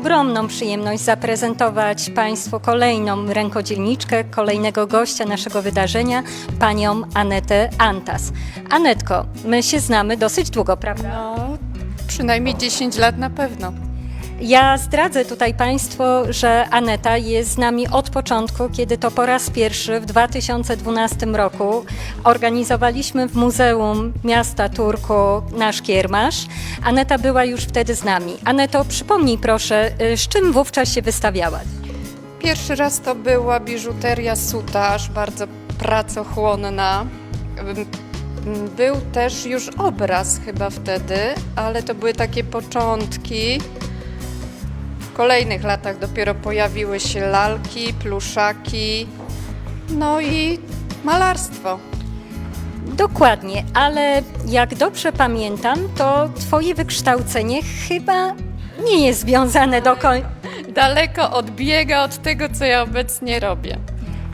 ogromną przyjemność zaprezentować Państwu kolejną rękodzielniczkę, kolejnego gościa naszego wydarzenia, panią Anetę Antas. Anetko, my się znamy dosyć długo, prawda? No, przynajmniej 10 lat na pewno. Ja zdradzę tutaj Państwu, że Aneta jest z nami od początku, kiedy to po raz pierwszy w 2012 roku organizowaliśmy w Muzeum Miasta Turku nasz kiermasz. Aneta była już wtedy z nami. Aneto, przypomnij proszę, y, z czym wówczas się wystawiałaś? Pierwszy raz to była biżuteria sutaż, bardzo pracochłonna. Był też już obraz chyba wtedy, ale to były takie początki. W kolejnych latach dopiero pojawiły się lalki, pluszaki, no i malarstwo. Dokładnie, ale jak dobrze pamiętam, to Twoje wykształcenie chyba nie jest związane do końca. Daleko odbiega od tego, co ja obecnie robię.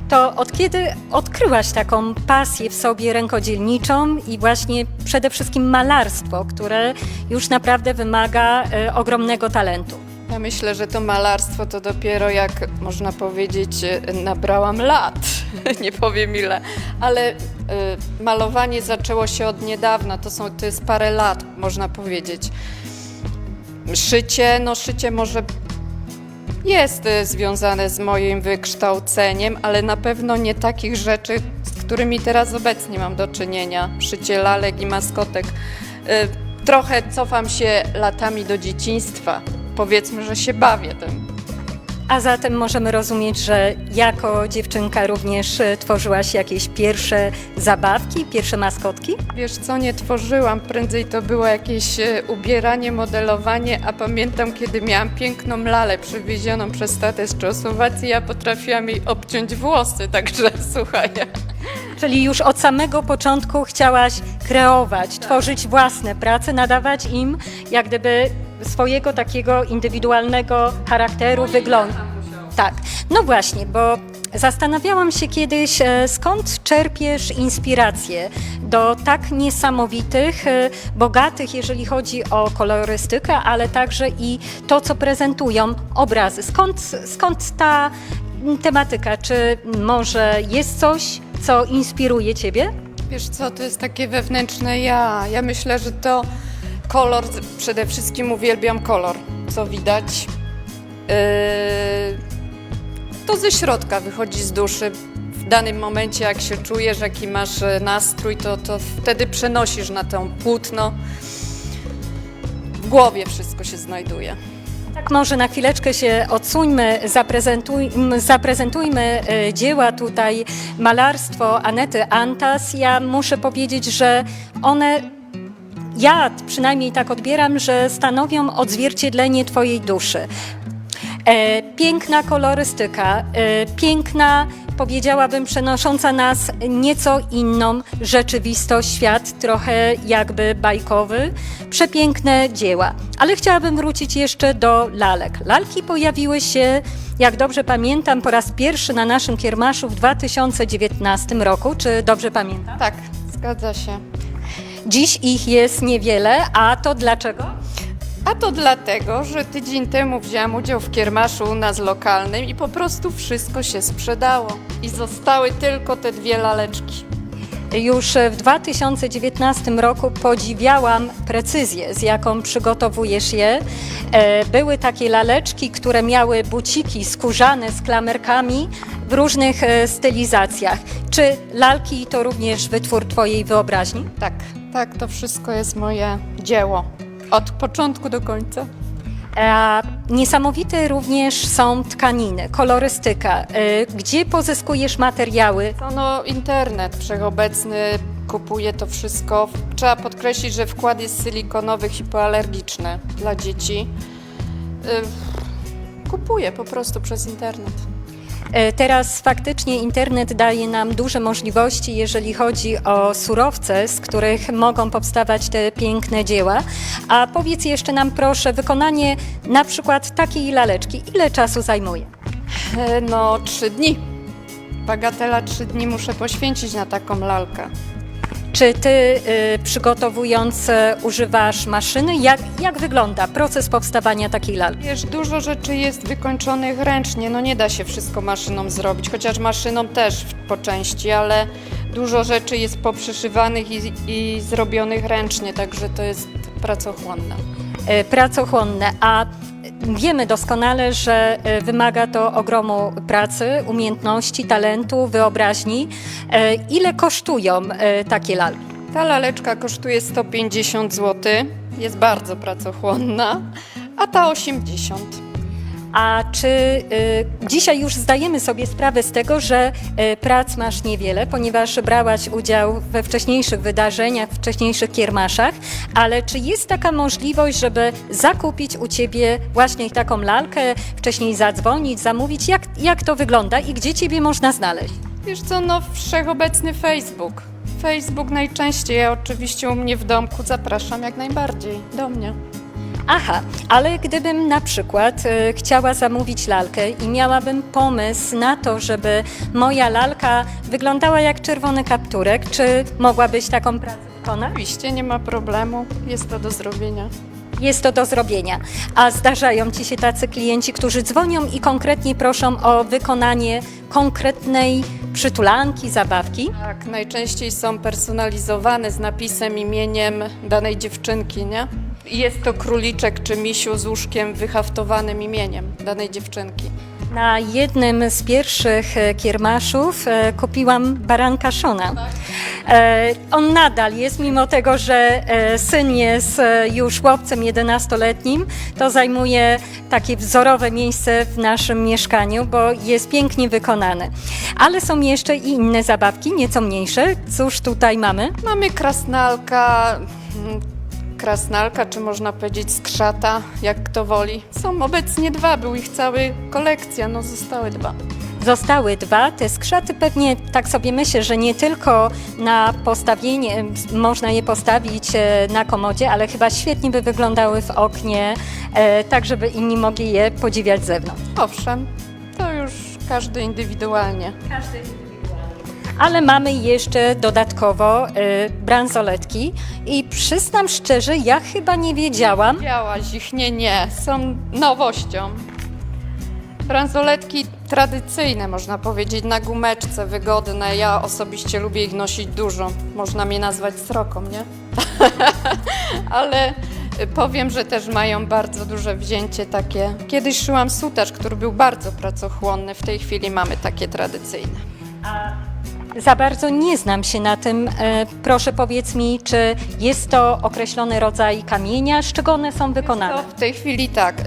To od kiedy odkryłaś taką pasję w sobie rękodzielniczą i właśnie przede wszystkim malarstwo, które już naprawdę wymaga e, ogromnego talentu? Ja myślę, że to malarstwo to dopiero jak można powiedzieć e, nabrałam lat, nie powiem ile, ale y, malowanie zaczęło się od niedawna, to, są, to jest parę lat można powiedzieć. Szycie, no szycie może jest y, związane z moim wykształceniem, ale na pewno nie takich rzeczy, z którymi teraz obecnie mam do czynienia. Szycie lalek i maskotek. Y, Trochę cofam się latami do dzieciństwa. Powiedzmy, że się bawię tym. A zatem możemy rozumieć, że jako dziewczynka również e, tworzyłaś jakieś pierwsze zabawki, pierwsze maskotki? Wiesz co, nie tworzyłam, prędzej to było jakieś e, ubieranie, modelowanie, a pamiętam, kiedy miałam piękną lalę przywiezioną przez tatę z Czechosłowacji, ja potrafiłam jej obciąć włosy, także słuchaj. Czyli już od samego początku chciałaś kreować, tworzyć własne prace, nadawać im jak gdyby swojego takiego indywidualnego charakteru, wyglądu. Tak, no właśnie, bo zastanawiałam się kiedyś, e, skąd czerpiesz inspirację do tak niesamowitych, e, bogatych, jeżeli chodzi o kolorystykę, ale także i to, co prezentują obrazy. Skąd, skąd ta tematyka? Czy może jest coś, co inspiruje Ciebie? Wiesz co, to jest takie wewnętrzne ja. Ja myślę, że to kolor, przede wszystkim uwielbiam kolor, co widać. Yy, to ze środka wychodzi z duszy. W danym momencie, jak się czujesz, jaki masz e, nastrój, to, to wtedy przenosisz na to płótno. W głowie wszystko się znajduje. Tak, może na chwileczkę się odsuńmy, zaprezentujmy e, dzieła tutaj, malarstwo Anety Antas. Ja muszę powiedzieć, że one, ja przynajmniej tak odbieram, że stanowią odzwierciedlenie Twojej duszy. E, piękna kolorystyka, e, piękna, powiedziałabym, przenosząca nas nieco inną rzeczywistość, świat trochę jakby bajkowy, przepiękne dzieła. Ale chciałabym wrócić jeszcze do lalek. Lalki pojawiły się, jak dobrze pamiętam, po raz pierwszy na naszym kiermaszu w 2019 roku. Czy dobrze pamiętam? Tak, zgadza się. Dziś ich jest niewiele, a to dlaczego? A to dlatego, że tydzień temu wzięłam udział w kiermaszu u nas lokalnym i po prostu wszystko się sprzedało. I zostały tylko te dwie laleczki. Już w 2019 roku podziwiałam precyzję, z jaką przygotowujesz je. E, Były takie laleczki, które miały buciki skórzane z klamerkami w różnych e, stylizacjach. Czy lalki to również wytwór Twojej wyobraźni? Tak, tak, to wszystko jest moje dzieło. Od początku do końca. E, Niesamowite również są tkaniny, kolorystyka. E, Gdzie pozyskujesz materiały? To no, internet wszechobecny kupuje to wszystko. Trzeba podkreślić, że wkład jest silikonowy, hipoalergiczny dla dzieci. Y, Kupuję po prostu przez internet. E, Teraz faktycznie internet daje nam duże możliwości, jeżeli chodzi o surowce, z których mogą powstawać te piękne dzieła. A powiedz jeszcze nam proszę, wykonanie na przykład takiej laleczki, ile czasu zajmuje? E, No, trzy dni. Bagatela trzy dni muszę poświęcić na taką lalkę. Czy ty y, przygotowując y, używasz maszyny? Jak, jak wygląda proces powstawania takiej lalki? Wiesz, dużo rzeczy jest wykończonych ręcznie, no nie da się wszystko maszyną zrobić, chociaż maszyną też po części, ale dużo rzeczy jest poprzyszywanych i, i zrobionych ręcznie, także to jest pracochłonne. Y, pracochłonne, a wiemy doskonale, że y, wymaga to ogromu pracy, umiejętności, talentu, wyobraźni. Y, Ile kosztują y, takie lalki? Ta laleczka kosztuje 150 zł, jest bardzo pracochłonna, a ta 80. A czy y, dzisiaj już zdajemy sobie sprawę z tego, że y, prac masz niewiele, ponieważ brałaś udział we wcześniejszych wydarzeniach, wcześniejszych kiermaszach, ale czy jest taka możliwość, żeby zakupić u Ciebie właśnie taką lalkę, wcześniej zadzwonić, zamówić? Jak, jak to wygląda i gdzie Ciebie można znaleźć? Wiesz co, no wszechobecny Facebook. Facebook najczęściej, ja oczywiście u mnie w domku zapraszam jak najbardziej do mnie. Aha, ale gdybym na przykład y, chciała zamówić lalkę i miałabym pomysł na to, żeby moja lalka wyglądała jak czerwony kapturek, czy mogłabyś taką pracę wykonać? Oczywiście nie ma problemu, jest to do zrobienia. Jest to do zrobienia. A zdarzają Ci się tacy klienci, którzy dzwonią i konkretnie proszą o wykonanie konkretnej przytulanki, zabawki? Tak, najczęściej są personalizowane z napisem, imieniem danej dziewczynki, nie? Jest to króliczek czy misiu z łóżkiem wyhaftowanym imieniem danej dziewczynki. Na jednym z pierwszych e, kiermaszów e, kupiłam baranka Szona. E, on nadal jest, mimo tego, że e, syn jest e, już chłopcem 11-letnim, to zajmuje takie wzorowe miejsce w naszym mieszkaniu, bo jest pięknie wykonany. Ale są jeszcze i inne zabawki, nieco mniejsze. Cóż tutaj mamy? Mamy krasnalka, mm, krasnalka, czy można powiedzieć skrzata, jak kto woli. Są obecnie dwa, był ich cała kolekcja, no zostały dwa. Zostały dwa. Te skrzaty pewnie tak sobie myślę, że nie tylko na postawienie, można je postawić e, na komodzie, ale chyba świetnie by wyglądały w oknie, e, tak żeby inni mogli je podziwiać z zewnątrz. Owszem, to już każdy indywidualnie. Ale mamy jeszcze dodatkowo e, bransoletki i przyznam szczerze, ja chyba nie wiedziałam, Działaś ich, nie, nie, są nowością. Bransoletki tradycyjne, można powiedzieć, na gumeczce, wygodne. Ja osobiście lubię ich nosić dużo. Można mnie nazwać sroką, nie? Ale y, powiem, że też mają bardzo duże wzięcie takie. Kiedyś szyłam sutacz, który był bardzo pracochłonny. W tej chwili mamy takie tradycyjne. Za bardzo nie znam się na tym. E, Proszę powiedz mi, czy jest to określony rodzaj kamienia, z czego one są wykonane? W tej chwili tak. y,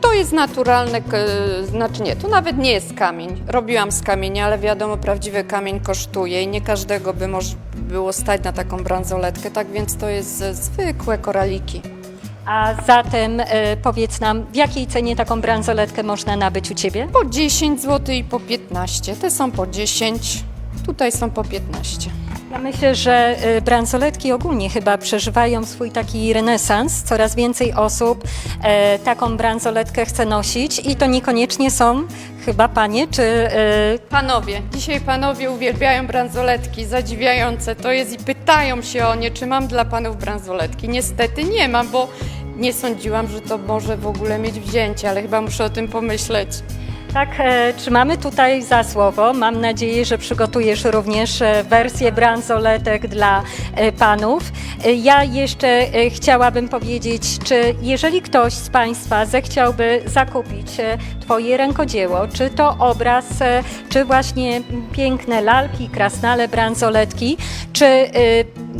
To jest naturalne, znaczy nie, to nawet nie jest kamień. Robiłam z kamienia, ale wiadomo, prawdziwy kamień kosztuje i nie każdego by moż, było stać na taką bransoletkę, tak więc to jest zwykłe koraliki. A zatem e, powiedz nam, w jakiej cenie taką bransoletkę można nabyć u Ciebie? Po 10 zł i po 15. Te są po 10, tutaj są po 15. Ja myślę, że e, bransoletki ogólnie chyba przeżywają swój taki renesans. Coraz więcej osób e, taką bransoletkę chce nosić i to niekoniecznie są chyba panie, czy e, Panowie, dzisiaj panowie uwielbiają bransoletki, zadziwiające to jest i pytają się o nie, czy mam dla panów bransoletki. Niestety nie mam, bo nie sądziłam, że to może w ogóle mieć wzięcie, ale chyba muszę o tym pomyśleć. Tak, e, trzymamy tutaj za słowo. Mam nadzieję, że przygotujesz również e, wersję bransoletek dla e, panów. E, Ja jeszcze e, chciałabym powiedzieć, czy jeżeli ktoś z Państwa zechciałby zakupić e, Twoje rękodzieło, czy to obraz, e, czy właśnie piękne lalki, krasnale, bransoletki, czy e,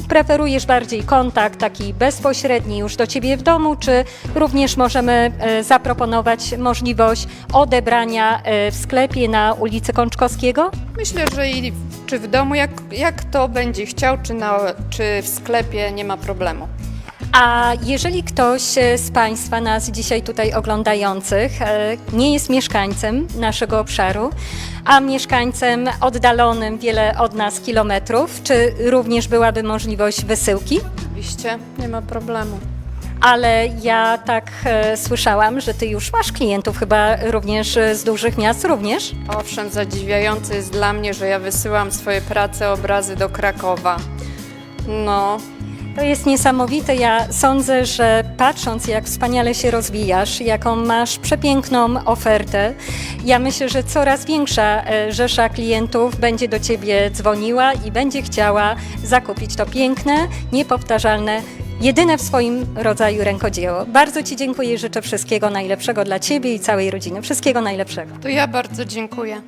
preferujesz bardziej kontakt taki bezpośredni już do Ciebie w domu, czy również możemy e, zaproponować możliwość odebrania e, w sklepie na ulicy Kączkowskiego? Myślę, że i czy w domu, jak, jak to będzie chciał, czy, na, czy w sklepie, nie ma problemu. A jeżeli ktoś e, z Państwa, nas dzisiaj tutaj oglądających, e, nie jest mieszkańcem naszego obszaru, a mieszkańcem oddalonym wiele od nas kilometrów, czy również byłaby możliwość wysyłki? Oczywiście, nie ma problemu. ale ja tak e, słyszałam, że ty już masz klientów chyba również e, z dużych miast również. Owszem, zadziwiające jest dla mnie, że ja wysyłam swoje prace, obrazy do Krakowa. No, To jest niesamowite. Ja sądzę, że patrząc, jak wspaniale się rozwijasz, jaką masz przepiękną ofertę, ja myślę, że coraz większa e, rzesza klientów będzie do ciebie dzwoniła i będzie chciała zakupić to piękne, niepowtarzalne, jedyne w swoim rodzaju rękodzieło. Bardzo Ci dziękuję i życzę wszystkiego najlepszego dla Ciebie i całej rodziny. Wszystkiego najlepszego. to ja bardzo dziękuję.